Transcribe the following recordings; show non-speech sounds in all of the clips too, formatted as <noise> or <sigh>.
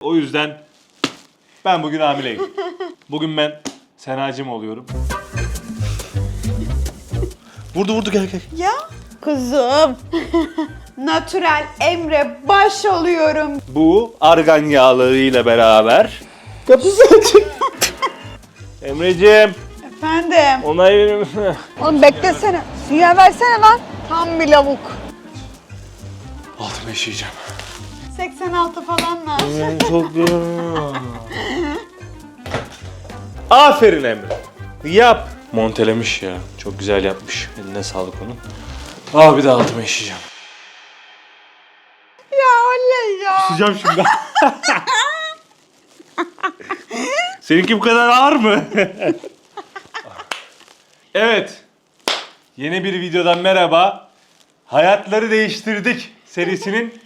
O yüzden ben bugün hamileyim. Bugün ben Senacım oluyorum. Vurdu vurdu gel gel. Ya kuzum. Natürel Emre baş oluyorum. Bu argan yağlarıyla beraber kapısı açık. Emreciğim Efendim. onay verir misin? Oğlum beklesene. Sinyal versene lan. Tam bir lavuk. Altıma işeyeceğim. 86 falan lazım. Ben çok <laughs> yoruldum. Aferin Emre. Yap. Montelemiş ya. Çok güzel yapmış. Eline sağlık onun. Ah bir de altıma işeyeceğim. ya oley ya. Kusacağım şimdi. <laughs> Seninki bu kadar ağır mı? <laughs> evet. Yeni bir videodan merhaba. Hayatları değiştirdik serisinin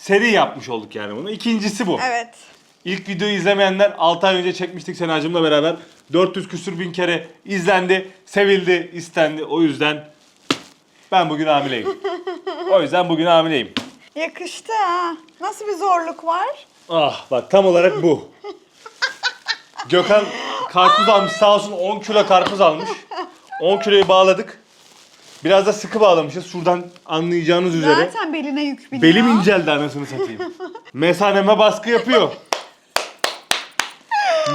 seri yapmış olduk yani bunu. İkincisi bu. Evet. İlk videoyu izlemeyenler 6 ay önce çekmiştik Senacığımla beraber. 400 küsür bin kere izlendi, sevildi, istendi. O yüzden ben bugün hamileyim. O yüzden bugün hamileyim. Yakıştı ha. Nasıl bir zorluk var? Ah bak tam olarak bu. Gökhan karpuz almış sağ olsun 10 kilo karpuz almış. 10 kiloyu bağladık. Biraz da sıkı bağlamışız. Şuradan anlayacağınız üzere. Zaten beline yük biniyor. Belim inceldi anasını satayım. <laughs> Mesaneme baskı yapıyor.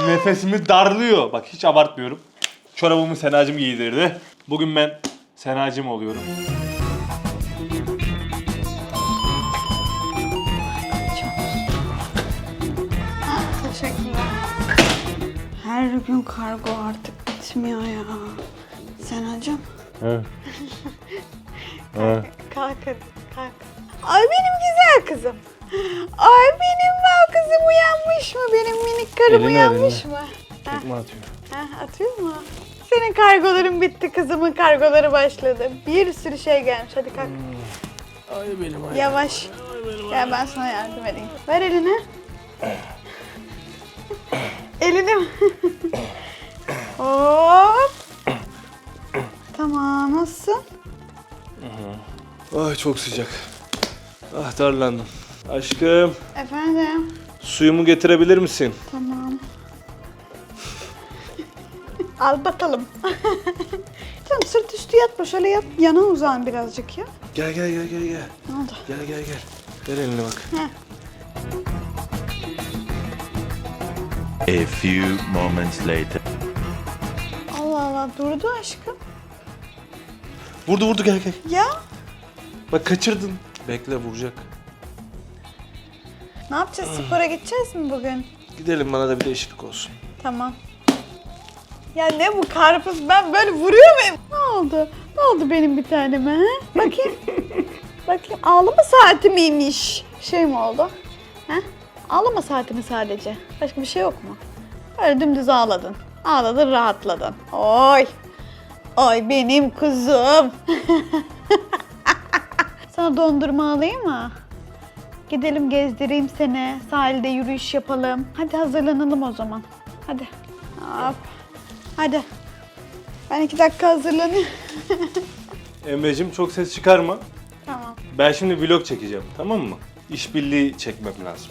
Nefesimi darlıyor. Bak hiç abartmıyorum. Çorabımı Senacım giydirdi. Bugün ben Senacım oluyorum. Teşekkürler. Her gün kargo artık bitmiyor ya. Senacığım. Evet. <laughs> Evet. Kalk hadi kalk. Ay benim güzel kızım. Ay benim mal kızım uyanmış mı? Benim minik karım Elini uyanmış eline. mı? Tekme atıyor. ha, atıyor mu? Senin kargoların bitti kızımın kargoları başladı. Bir sürü şey gelmiş hadi kalk. Ay benim ay. Yavaş. Gel ben sana yardım edeyim. Ver elini. elini. <laughs> Hop. Tamam nasılsın? Ay çok sıcak. Ah darlandım. Aşkım Efendim. suyumu getirebilir misin? Tamam. Al bakalım. Canım sırt üstü yatma şöyle yat yana uzan birazcık ya. Gel gel gel gel gel. Ne oldu? Gel gel gel. Ver elini bak. A few moments later. Allah Allah durdu aşkım. Vurdu vurdu gel gel. Ya Bak kaçırdın. Bekle vuracak. ne yapacağız spora gideceğiz mi bugün? Gidelim bana da bir değişiklik olsun. Tamam. Ya ne bu karpuz ben böyle vuruyor muyum? Ne oldu? Ne oldu benim bir taneme ha? Bakayım. <laughs> Bakayım ağlama saati miymiş? Şey mi oldu? Ha? Ağlama saati mi sadece? Başka bir şey yok mu? Böyle dümdüz ağladın. Ağladın rahatladın. Oy. Oy benim kuzum. <laughs> Sana dondurma alayım mı? Gidelim gezdireyim seni. Sahilde yürüyüş yapalım. Hadi hazırlanalım o zaman. Hadi. Hop. Hadi. Ben iki dakika hazırlanayım. <laughs> Emre'cim çok ses çıkarma. tamam. Ben şimdi vlog çekeceğim tamam mı? İşbirliği çekmem lazım.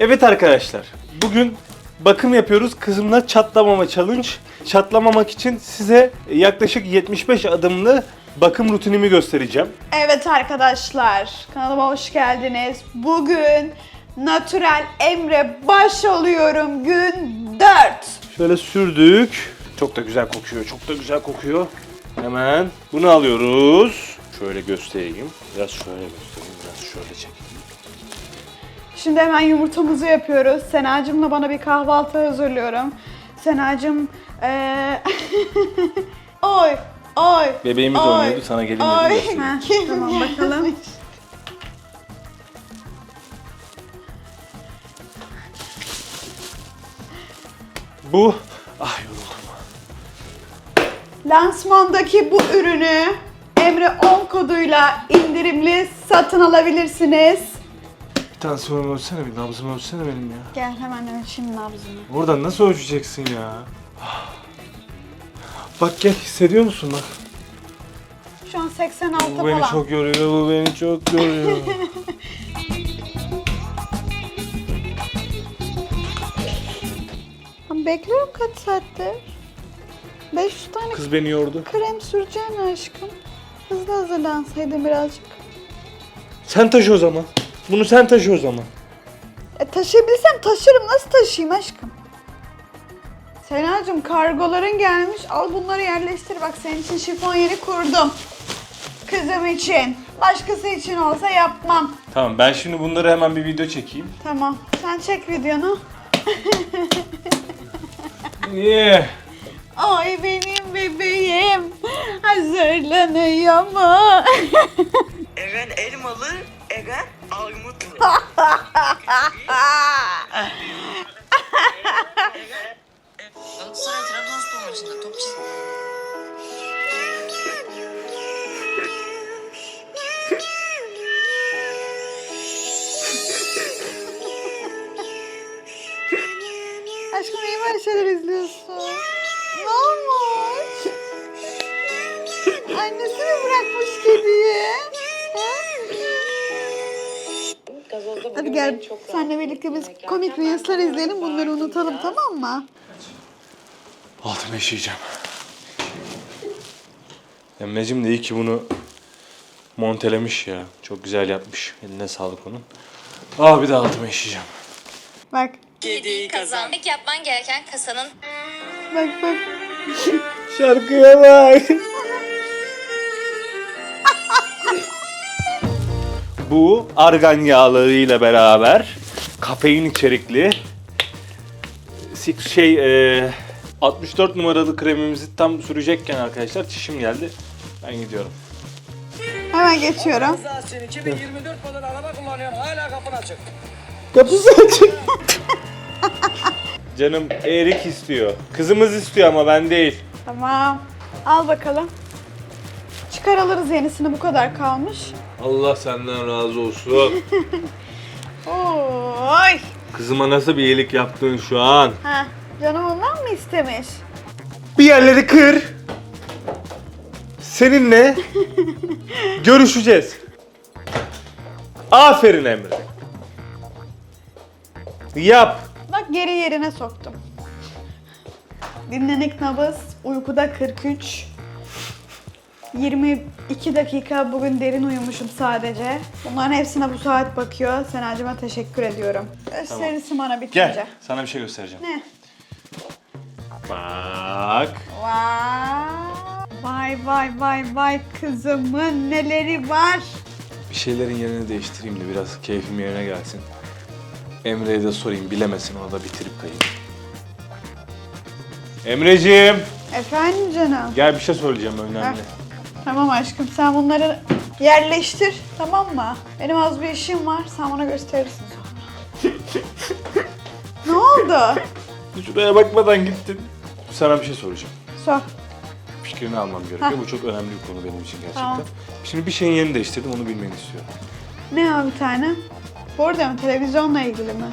Evet arkadaşlar. Bugün bakım yapıyoruz. Kızımla çatlamama challenge. Çatlamamak için size yaklaşık 75 adımlı bakım rutinimi göstereceğim. Evet arkadaşlar. Kanalıma hoş geldiniz. Bugün Natürel Emre baş oluyorum. Gün 4. Şöyle sürdük. Çok da güzel kokuyor. Çok da güzel kokuyor. Hemen bunu alıyoruz. Şöyle göstereyim. Biraz şöyle göstereyim. Biraz şöyle çekeyim. Şimdi hemen yumurtamızı yapıyoruz. Senacığımla bana bir kahvaltı hazırlıyorum. Senacığım eee <laughs> oy oy Bebeğimiz oy, oynuyordu, sana oy. göstereyim. Ha, <laughs> tamam bakalım. Bu... Ah yoruldum. Lansmandaki bu ürünü Emre 10 koduyla indirimli satın alabilirsiniz. Bir tansiyonu ölçsene bir nabzımı ölçsene benim ya. Gel hemen ölçeyim nabzını. Buradan nasıl ölçeceksin ya? Bak gel hissediyor musun bak? Şu an 86 falan. Bu beni falan. çok yoruyor, bu beni çok yoruyor. <laughs> Ama Bekliyorum kaç saattir. 500 tane Kız beni yordu. krem süreceğim aşkım. Hızlı hazırlansaydın birazcık. Sen taşı o zaman. Bunu sen taşı o zaman. E taşıyabilsem taşırım. Nasıl taşıyayım aşkım? Senacığım kargoların gelmiş. Al bunları yerleştir. Bak senin için şifon yeri kurdum. Kızım için. Başkası için olsa yapmam. Tamam ben şimdi bunları hemen bir video çekeyim. Tamam. Sen çek videonu. Yeah. Ay benim bebeğim. Hazırlanıyor mu? Eren elmalı, Eren armutlu. <laughs> Galatasaray Trabzonspor maçında top Aşkım iyi böyle şeyler izliyorsun. Ne olmuş? Annesi mi bırakmış kediyi? Ha? Hadi gel senle birlikte biz komik reels'ler izleyelim bunları unutalım tamam mı? Altıma işeyeceğim. Emre'cim de iyi ki bunu montelemiş ya. Çok güzel yapmış. Eline sağlık onun. Aa bir de altıma işeyeceğim. Bak Kediyi kazan. İlk yapman gereken kasanın bak bak. <laughs> Şarkıya bak. Bu argan yağlarıyla beraber kafein içerikli şey e, 64 numaralı kremimizi tam sürecekken arkadaşlar çişim geldi. Ben gidiyorum. Hemen geçiyorum. Rızası 2024 model araba kullanıyorsun hala kapın açık. Kapısı açık. <laughs> Canım Erik istiyor. Kızımız istiyor ama ben değil. Tamam. Al bakalım. Çıkar alırız yenisini bu kadar kalmış. Allah senden razı olsun. <laughs> Oy. Kızıma nasıl bir iyilik yaptın şu an? Ha, canım ondan mı istemiş? Bir yerleri kır. Seninle <laughs> görüşeceğiz. Aferin Emre. Yap. Bak geri yerine soktum. Dinlenik nabız, uykuda 43. 22 dakika bugün derin uyumuşum sadece. Bunların hepsine bu saat bakıyor. Senacığıma teşekkür ediyorum. Gösterisi bana bitince. Gel. Sana bir şey göstereceğim. Ne? Bak. Vay. Vay vay vay vay kızımın neleri var. Bir şeylerin yerini değiştireyim de biraz keyfim yerine gelsin. Emre'ye de sorayım bilemesin onu da bitirip kayayım. Emreciğim. Efendim canım. Gel bir şey söyleyeceğim önemli. Tamam aşkım sen bunları yerleştir tamam mı? Benim az bir işim var sen bana gösterirsin sonra. <laughs> ne oldu? Şuraya bakmadan gittin. Sana bir şey soracağım. Sor. Fikrini almam gerekiyor. Bu çok önemli bir konu benim için gerçekten. Tamam. Şimdi bir şeyin yerini değiştirdim onu bilmeni istiyorum. Ne o bir tane? Burada mı? Televizyonla ilgili mi?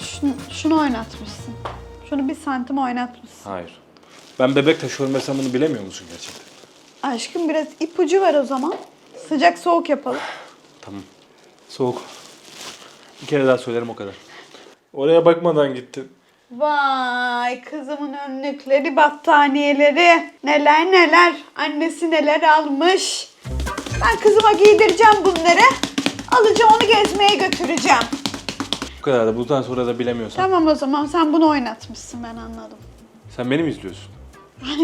Şunu, şunu oynatmışsın. Şunu bir santim oynatmışsın. Hayır. Ben bebek taşıyorum ve sen bunu bilemiyor musun gerçekten? Aşkım biraz ipucu ver o zaman. Sıcak soğuk yapalım. <sighs> Tamam. Soğuk. Bir kere daha söylerim o kadar. Oraya bakmadan gittin. Vay kızımın önlükleri, battaniyeleri. Neler neler. Annesi neler almış. Ben kızıma giydireceğim bunları. Alacağım onu gezmeye götüreceğim. Bu kadar da bundan sonra da bilemiyorsan. Tamam o zaman sen bunu oynatmışsın ben anladım. Sen beni mi izliyorsun? <laughs>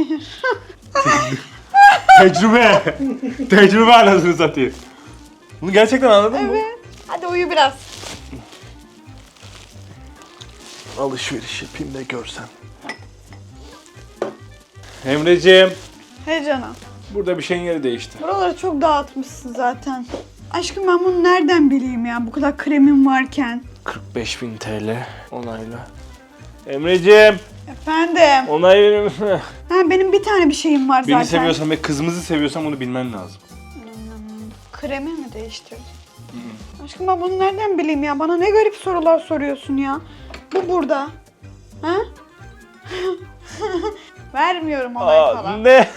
Tecrübe. Tecrübe anasını satayım. Bunu gerçekten anladın mı? Evet. Hadi uyu biraz. Alışveriş yapayım da görsen. Emreciğim. He canım. Burada bir şeyin yeri değişti. Buraları çok dağıtmışsın zaten. Aşkım ben bunu nereden bileyim ya bu kadar kremim varken. 45.000 TL onayla. Emreciğim. Efendim. Onay verir? Ha benim bir tane bir şeyim var zaten. Beni seviyorsan ve kızımızı seviyorsan bunu bilmen lazım. Kremi mi değiştirdin? Aşkım ben bunu nereden bileyim ya? Bana ne garip sorular soruyorsun ya. Bu burada. Ha? <laughs> Vermiyorum onay falan. ne? <laughs>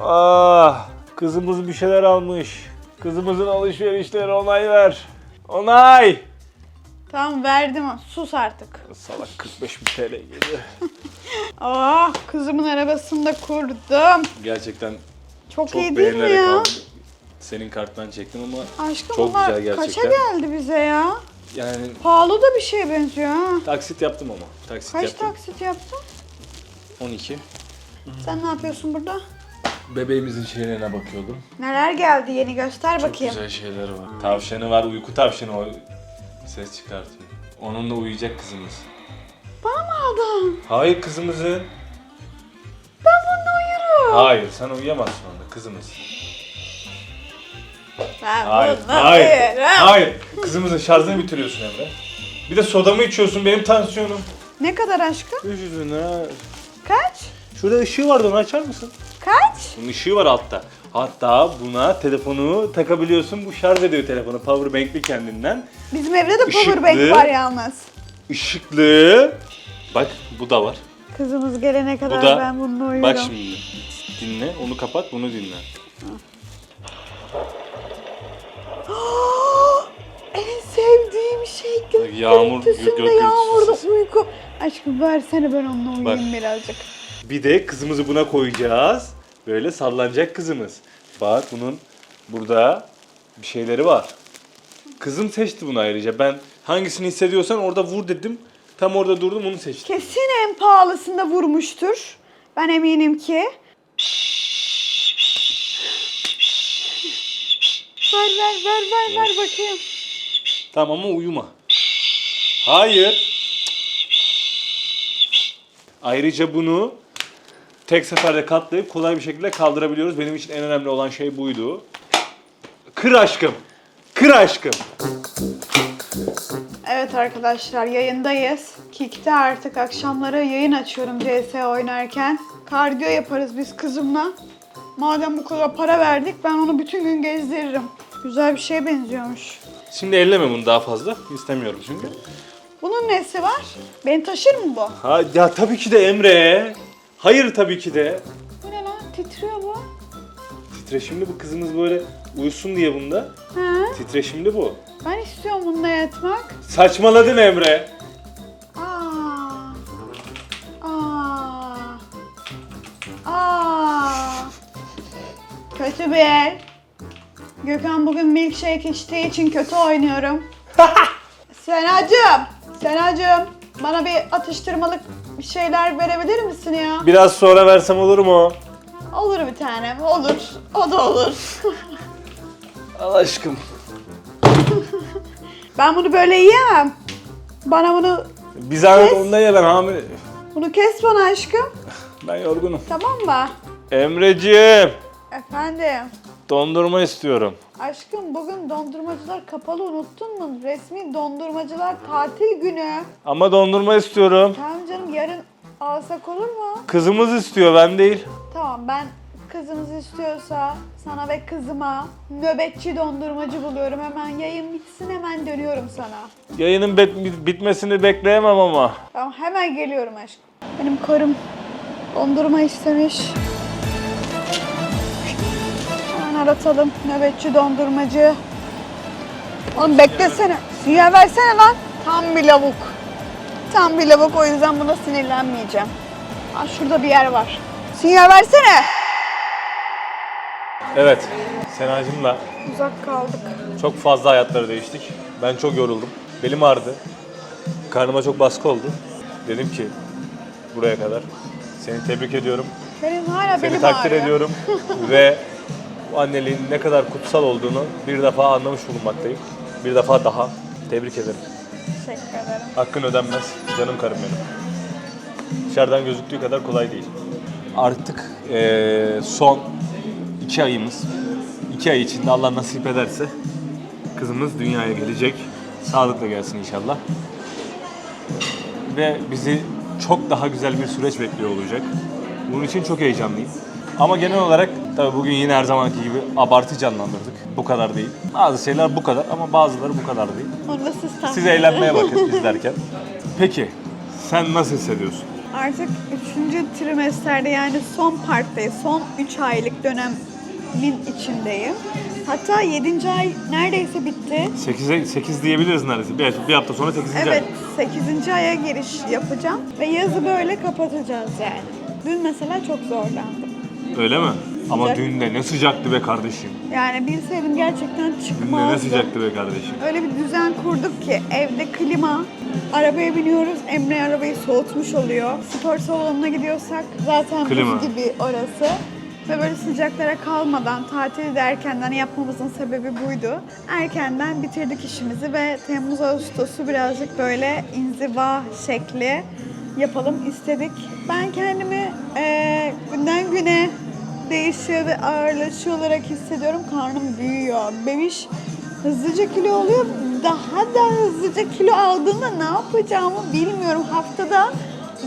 ah, kızımız bir şeyler almış. Kızımızın alışverişleri onay ver. Onay. Tamam verdim. Sus artık. Salak 45 bin TL geliyor. <laughs> Ah kızımın arabasını da kurdum. Gerçekten Çok, çok iyi değil mi ya? aldım. Senin karttan çektim ama Aşkım Çok bunlar güzel kaça gerçekten. geldi bize ya? Yani Pahalı da bir şeye benziyor ha. taksit yaptım ama. Taksit Kaç yaptım. taksit yaptın? 12. Sen ne yapıyorsun burada? Bebeğimizin şeylerine bakıyordum. Neler geldi yeni göster Çok bakayım. güzel şeyler var. Tavşanı var, uyku tavşanı o ses çıkartıyor. Onunla uyuyacak kızımız. Bana mı aldın? Hayır kızımızın. Ben bununla uyurum. Hayır sen uyuyamazsın onunla kızımız. Ben Hayır, hayır, hayır. Kızımızın şarjını bitiriyorsun Emre. Bir de sodamı içiyorsun benim tansiyonum. Ne kadar aşkım? 300 lira. Kaç? Şurada ışığı vardı onu açar mısın? Kaç? Bunun ışığı var altta. Hatta buna telefonu takabiliyorsun. Bu şarj ediyor telefonu. Powerbank'li kendinden. Bizim evde de Işıklı. powerbank var yalnız. Işıklı. Bak bu da var. Kızımız gelene kadar Bu da. ben bununla uyurum. Bak şimdi. Dinle. Onu kapat. Bunu dinle. <gasps> En sevdiğim şey Bak, yağmur, gökyüzünde gö- gökyüzü yağmurda uyku. Aşkım versene ben onunla uyuyayım Bak. birazcık. Bir de kızımızı buna koyacağız. Böyle sallanacak kızımız. Bak bunun burada bir şeyleri var. Kızım seçti bunu ayrıca. Ben hangisini hissediyorsan orada vur dedim. Tam orada durdum onu seçti. Kesin en pahalısında vurmuştur. Ben eminim ki. Ver ver ver ver ver bakayım. Tamam ama uyuma. Hayır. Ayrıca bunu tek seferde katlayıp kolay bir şekilde kaldırabiliyoruz. Benim için en önemli olan şey buydu. Kır aşkım. Kır aşkım. Evet arkadaşlar yayındayız. Kick'te artık akşamları yayın açıyorum CS oynarken. Kardiyo yaparız biz kızımla. Madem bu kadar para verdik ben onu bütün gün gezdiririm. Güzel bir şeye benziyormuş. Şimdi elleme bunu daha fazla. İstemiyorum çünkü. Bunun nesi var? Beni taşır mı bu? Ha, ya tabii ki de Emre. Hayır tabii ki de. Bu ne lan? Titriyor bu. Titreşimli bu kızımız böyle uyusun diye bunda. Ha? Titreşimli bu. Ben istiyorum bununla yatmak. Saçmaladın Emre. Kötü bir el. Gökhan bugün milkshake içtiği için kötü oynuyorum. <laughs> Senacığım, Senacığım bana bir atıştırmalık bir şeyler verebilir misin ya? Biraz sonra versem olur mu? Olur bir tanem, olur. O da olur. <laughs> Al aşkım. <laughs> ben bunu böyle yiyemem. Bana bunu, Bir zahmet Kes. onda ye ben hamile. bunu kes bana aşkım. Ben yorgunum. Tamam mı? Emreciğim. Efendim. Dondurma istiyorum. Aşkım bugün dondurmacılar kapalı unuttun mu? Resmi dondurmacılar tatil günü. Ama dondurma istiyorum. Tamam canım yarın alsak olur mu? Kızımız istiyor ben değil. Tamam ben kızınız istiyorsa sana ve kızıma nöbetçi dondurmacı buluyorum. Hemen yayın bitsin hemen dönüyorum sana. Yayının bet- bitmesini bekleyemem ama. Tamam hemen geliyorum aşkım. Benim karım dondurma istemiş. Aratalım nöbetçi dondurmacı. Oğlum beklesene. Sinyal versene lan. Tam bir lavuk. Tam bir lavuk o yüzden buna sinirlenmeyeceğim. Ha şurada bir yer var. Sinyal versene. Evet. Senacığımla Uzak kaldık. çok fazla hayatları değiştik. Ben çok yoruldum. Belim ağrıdı. Karnıma çok baskı oldu. Dedim ki buraya kadar. Seni tebrik ediyorum. Benim hala Seni belim takdir ağrıyor. ediyorum. Ve <laughs> anneliğin ne kadar kutsal olduğunu bir defa anlamış bulunmaktayım. Bir defa daha tebrik ederim. Teşekkür ederim. Hakkın ödenmez. Canım karım benim. Dışarıdan gözüktüğü kadar kolay değil. Artık eee, son iki ayımız. İki ay içinde Allah nasip ederse kızımız dünyaya gelecek. Sağlıkla gelsin inşallah. Ve bizi çok daha güzel bir süreç bekliyor olacak. Bunun için çok heyecanlıyım. Ama genel olarak tabii bugün yine her zamanki gibi abartı canlandırdık. Bu kadar değil. Bazı şeyler bu kadar ama bazıları bu kadar değil. Onu siz tahmin Siz eğlenmeye bakın izlerken. Peki sen nasıl hissediyorsun? Artık 3. trimesterde yani son parttayız. Son 3 aylık dönemin içindeyim. Hatta 7. ay neredeyse bitti. 8'e 8 diyebiliriz neredeyse. Bir, bir hafta sonra 8. Evet 8. aya giriş yapacağım. Ve yazı böyle kapatacağız yani. Dün mesela çok zorlandım. Öyle mi? Ama Sıcak. dün de ne sıcaktı be kardeşim. Yani bilseydim gerçekten Dün de ne çıkmazdım. sıcaktı be kardeşim. Öyle bir düzen kurduk ki evde klima, arabaya biniyoruz, Emre arabayı soğutmuş oluyor. Spor salonuna gidiyorsak zaten Klima. buz gibi orası. Ve böyle sıcaklara kalmadan tatili de erkenden yapmamızın sebebi buydu. Erkenden bitirdik işimizi ve Temmuz Ağustos'u birazcık böyle inziva şekli yapalım istedik. Ben kendimi eee, günden güne değişiyor ve ağırlaşıyor olarak hissediyorum. Karnım büyüyor. Bebiş hızlıca kilo oluyor. Daha da hızlıca kilo aldığında ne yapacağımı bilmiyorum. Haftada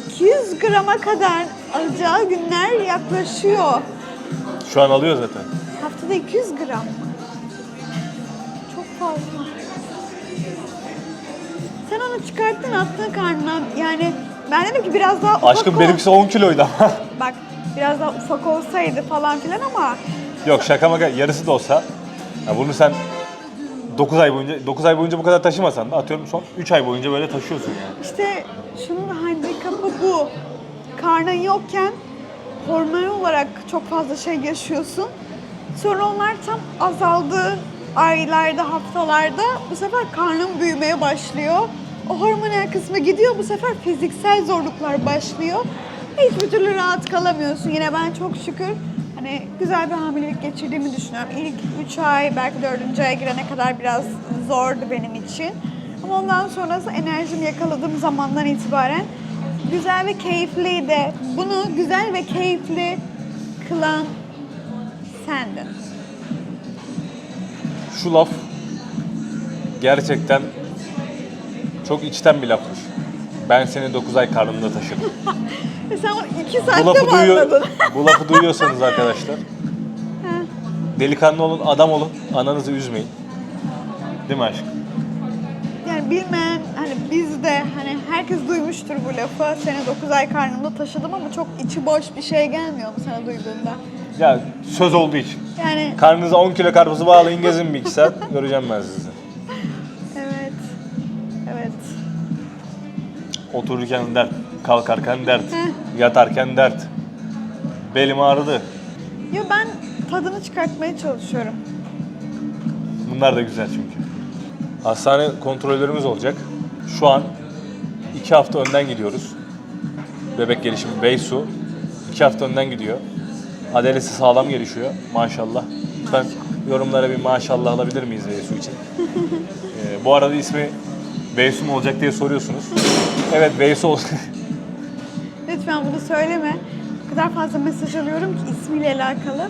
200 grama kadar alacağı günler yaklaşıyor. Şu an alıyor zaten. Haftada 200 gram. Çok fazla. Sen onu çıkarttın attın karnına. Yani ben dedim ki biraz daha ufak Aşkım ol- benimkisi 10 kiloydu ama. Bak biraz daha ufak olsaydı falan filan ama Yok şaka maka yarısı da olsa. Ya bunu sen 9 ay boyunca 9 ay boyunca bu kadar taşımasan da atıyorum son 3 ay boyunca böyle taşıyorsun yani. İşte şunun handikapı bu. Karnın yokken hormonal olarak çok fazla şey yaşıyorsun. Sonra onlar tam azaldığı aylarda, haftalarda bu sefer karnın büyümeye başlıyor. O hormonal kısmı gidiyor, bu sefer fiziksel zorluklar başlıyor. Hiçbir türlü rahat kalamıyorsun. Yine ben çok şükür hani güzel bir hamilelik geçirdiğimi düşünüyorum. İlk 3 ay, belki 4. aya girene kadar biraz zordu benim için. Ama ondan sonrası enerjimi yakaladığım zamandan itibaren güzel ve keyifliydi. Bunu güzel ve keyifli kılan sendin. Şu laf gerçekten çok içten bir lafmış. Ben seni 9 ay karnımda taşıdım. <laughs> Ve sen onu iki Bu saatte lafı mi duyuyor, anladın? bu lafı duyuyorsanız arkadaşlar delikanlı olun, adam olun, ananızı üzmeyin. Değil mi aşkım? Yani bilmeyen hani biz de hani herkes duymuştur bu lafı. Seni 9 ay karnımda taşıdım ama çok içi boş bir şey gelmiyor mu sana duyduğunda? Ya söz olduğu için. Yani Karnınıza 10 kilo karpuzu bağlayın gezin bir iki saat göreceğim ben sizi. evet. Evet. Otururken dert, kalkarken dert, yatarken dert. Belim ağrıdı. Yo ben tadını çıkartmaya çalışıyorum. Bunlar da güzel çünkü. Hastane kontrollerimiz olacak. Şu an iki hafta önden gidiyoruz. Bebek gelişimi Beysu. iki hafta önden gidiyor. Adalesi sağlam gelişiyor maşallah. Lütfen yorumlara bir maşallah alabilir miyiz Beysu için? <laughs> Ee, bu arada ismi Beysu mu olacak diye soruyorsunuz. Evet Beysu olsun. <laughs> Lütfen bunu söyleme. O kadar fazla mesaj alıyorum ki ismiyle alakalı.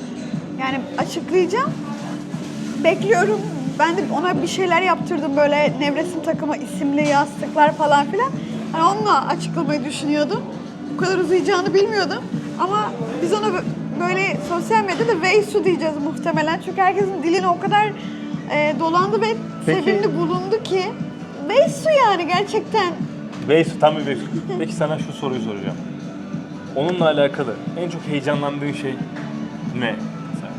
Yani açıklayacağım. Bekliyorum. Ben de ona bir şeyler yaptırdım böyle nevresim takımı isimli yastıklar falan filan. Hani onunla açıklamayı düşünüyordum. Bu kadar uzayacağını bilmiyordum. Ama biz ona bö- böyle sosyal medyada Veysu diyeceğiz muhtemelen. Çünkü herkesin diline o kadar e, dolandı ve Peki. sevimli bulundu ki. Veysu yani gerçekten. Beysu tam bir Beysu. Peki sana şu soruyu soracağım. Onunla alakalı en çok heyecanlandığın şey ne? Mesela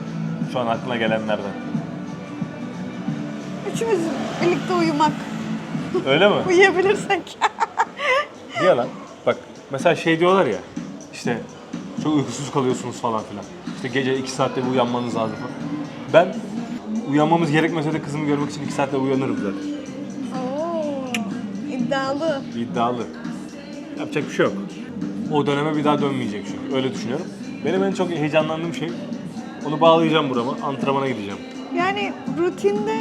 Şu an aklına gelenlerden. Üçümüz birlikte uyumak. Öyle mi? <laughs> Uyuyabilirsek. <laughs> Niye lan? Bak mesela şey diyorlar ya işte çok uykusuz kalıyorsunuz falan filan. İşte gece 2 saatte bir uyanmanız lazım falan. Ben uyanmamız gerekmese de kızımı görmek için 2 saatte uyanırım zaten. Oo, iddialı. İddialı. Yapacak bir şey yok. O döneme bir daha dönmeyecek çünkü. Öyle düşünüyorum. Benim en çok heyecanlandığım şey onu bağlayacağım burama. Antrenmana gideceğim. Yani rutinde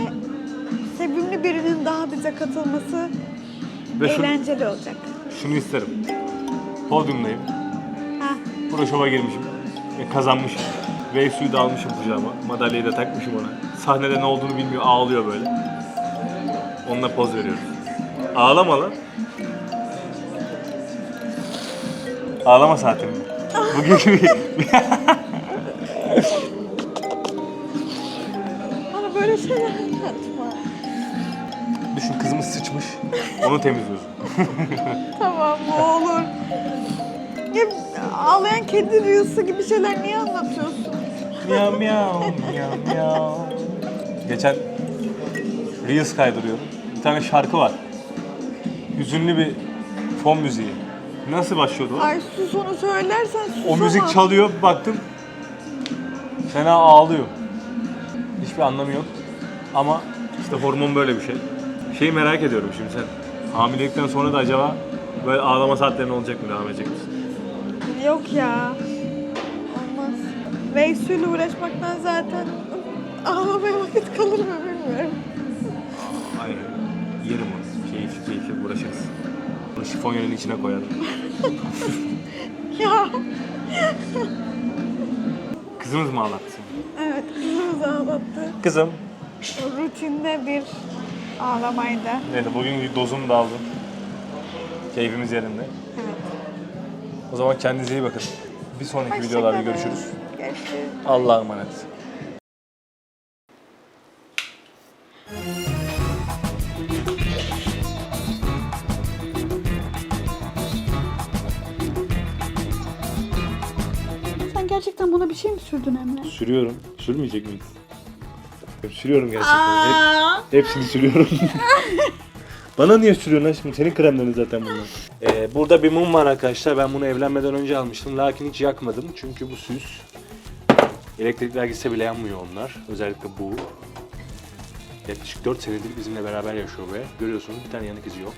sevimli birinin daha bize katılması Ve şu- eğlenceli olacak. şunu isterim. Podyumdayım. Ha, Pro şova girmişim. Ve kazanmışım. Wave suyu da almışım kucağıma. Madalyayı da takmışım ona. Sahnede ne olduğunu bilmiyor. Ağlıyor böyle. Onunla poz veriyoruz. Ağlama lan. Ağlama saatim. Bugün gibi. <laughs> bana böyle şeyler anlatma. Düşün kızımız sıçmış. Onu temizliyorsun. <laughs> Tamam bu olur. Ya, ağlayan kedi rüyası gibi şeyler niye anlatıyorsun? Miyav miyav miyav miyav. Geçen Reels kaydırıyorum. Bir tane şarkı var. Hüzünlü bir fon müziği. Nasıl başlıyordu o? Ay sus onu söylersen sus O müzik ama. çalıyor, baktım. Fena ağlıyor. Hiçbir anlamı yok. Ama işte hormon böyle bir şey. Şeyi merak ediyorum şimdi sen. Hamilelikten sonra da acaba böyle ağlama saatlerin olacak mı? Devam edecek misin? Yok ya. Olmaz. Veysu'yla uğraşmaktan zaten ağlamaya vakit kalır mı bilmiyorum. Hayır. Yerim onu. Keyifli keyifli uğraşırız. Bunu şifonyonun içine koyalım. <laughs> Ya Kızımız mı ağlattı seni? evet kızımız ağlattı. Kızım. Rutinde bir ağlamaydı. Neyse bugün dozum da aldım. Keyfimiz yerinde. Evet. O zaman kendinize iyi bakın. Bir sonraki Hoşça videolarda kalın. görüşürüz. Görüşürüz. Allah'a emanet. Sen buna bir şey mi sürdün Emre? Sürüyorum. Sürmeyecek miyiz? Hep sürüyorum gerçekten. Hep- hepsini sürüyorum. <laughs> Bana niye sürüyorsun aşkım? Senin kremlerin zaten bunlar. Ee, burada bir mum var arkadaşlar. Ben bunu evlenmeden önce almıştım. Lakin hiç yakmadım. Çünkü bu süs. Elektrikler gitse bile yanmıyor onlar. Özellikle bu. Yaklaşık 4 senedir bizimle beraber yaşıyor ve görüyorsunuz bir tane yanık izi yok.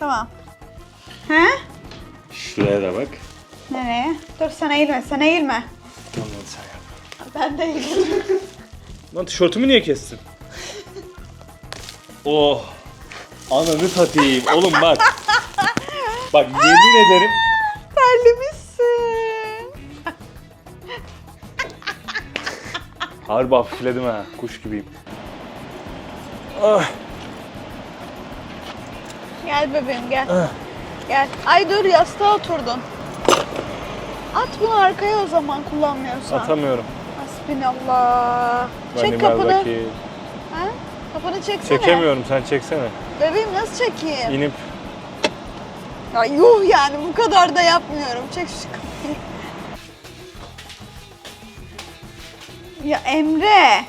Tamam. He? Şuraya da bak. Nereye? Dur sen eğilme, sen eğilme. Tamam sen yap. Ben de eğildim. Lan tişörtümü niye kestin? oh. Ananı satayım. Oğlum bak. Bak yemin ederim. Terlemişsin. Harbi hafifledim ha. Kuş gibiyim. Ah. Gel bebeğim gel. Gel. Ay dur yastığa oturdun. At bunu arkaya o zaman kullanmıyorsan. Atamıyorum. Hasbinallah. Çek Animal kapını. vakit. Ha? Kapını çeksene. Çekemiyorum sen çeksene. Bebeğim nasıl çekeyim? İnip Ya yuh yani bu kadar da yapmıyorum. Çek şu kapıyı. Ya Emre.